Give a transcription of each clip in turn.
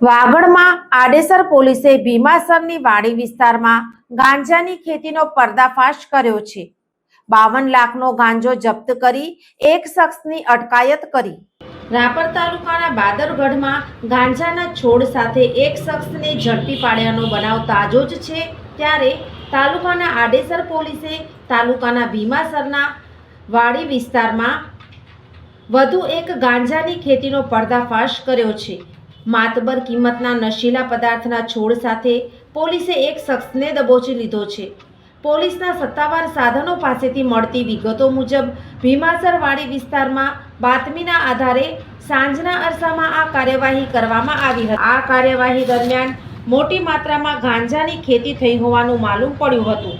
વાગડમાં આડેસર પોલીસે ભીમાસરની વાડી વિસ્તારમાં ગાંજાની ખેતીનો પર્દાફાશ કર્યો છે. બાવન લાખનો ગાંજો જપ્ત કરી એક શખ્સની અટકાયત કરી. રાપર તાલુકાના બાદરગઢમાં ગાંજાના છોડ સાથે એક શખ્સને ઝડપી પાડ્યાનો બનાવ તાજો જ છે. ત્યારે તાલુકાના આડેસર પોલીસે તાલુકાના ભીમાસરના વાડી વિસ્તારમાં વધુ એક ગાંજાની ખેતીનો પર્દાફાશ કર્યો છે. માતબર કિંમતના નશીલા પદાર્થના છોડ સાથે પોલીસે એક શખ્સને દબોચી લીધો છે. પોલીસના સત્તાવાર સાધનો પાસેથી મળતી વિગતો મુજબ, ભીમાસરવાડી વિસ્તારમાં બાતમીના આધારે સાંજના અરસામાં આ કાર્યવાહી કરવામાં આવી હતી. આ કાર્યવાહી દરમિયાન મોટી માત્રામાં ગાંજાની ખેતી થઈ હોવાનું માલુમ પડ્યું હતું.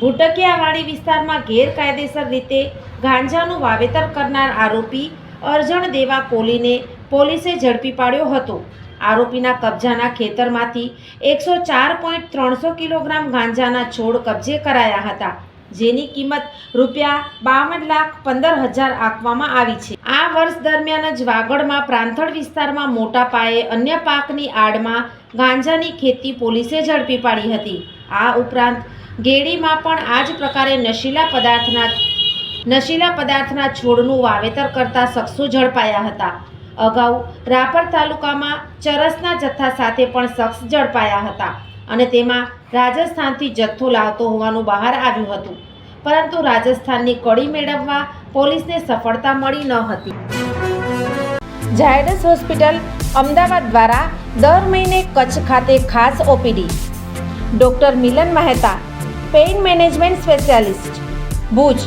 ભૂટકિયાવાડી વિસ્તારમાં ગેરકાયદેસર રીતે ગાંજાનું વાવેતર કરનાર આરોપી અરજણ દેવા કોલીને પોલીસે ઝડપી પાડ્યો હતો. આરોપીના કબજાના ખેતરમાંથી એકસો ચાર પોઈન્ટ ત્રણસો કિલોગ્રામ ગાંજાના છોડ કબજે કરાયા હતા, જેની કિંમત રૂપિયા બાવન લાખ પંદર હજાર આપવામાં આવી છે. આ વર્ષ દરમિયાન જ વાગડમાં પ્રાંથળ વિસ્તારમાં મોટા પાયે અન્ય પાકની આડમાં ગાંજાની ખેતી પોલીસે ઝડપી પાડી હતી. આ ઉપરાંત ગેડીમાં પણ આ જ પ્રકારે નશીલા પદાર્થના નશીલા પદાર્થના છોડનું વાવેતર કરતા શખ્સો ઝડપાયા હતા. અગાઉ રાપર તાલુકામાં ચરસના જથ્થા સાથે પણ શખ્સ ઝડપાયા હતા અને તેમાં રાજસ્થાનથી જથ્થો લાવતો હોવાનું બહાર આવ્યું હતું. પરંતુ રાજસ્થાનની કડી મેળવવા પોલીસને સફળતા મળી ન હતી. ઝાયડસ હોસ્પિટલ અમદાવાદ દ્વારા દર મહિને કચ્છ ખાતે ખાસ OPD. Doctor Milan Mehta, pain management specialist, Bhuj.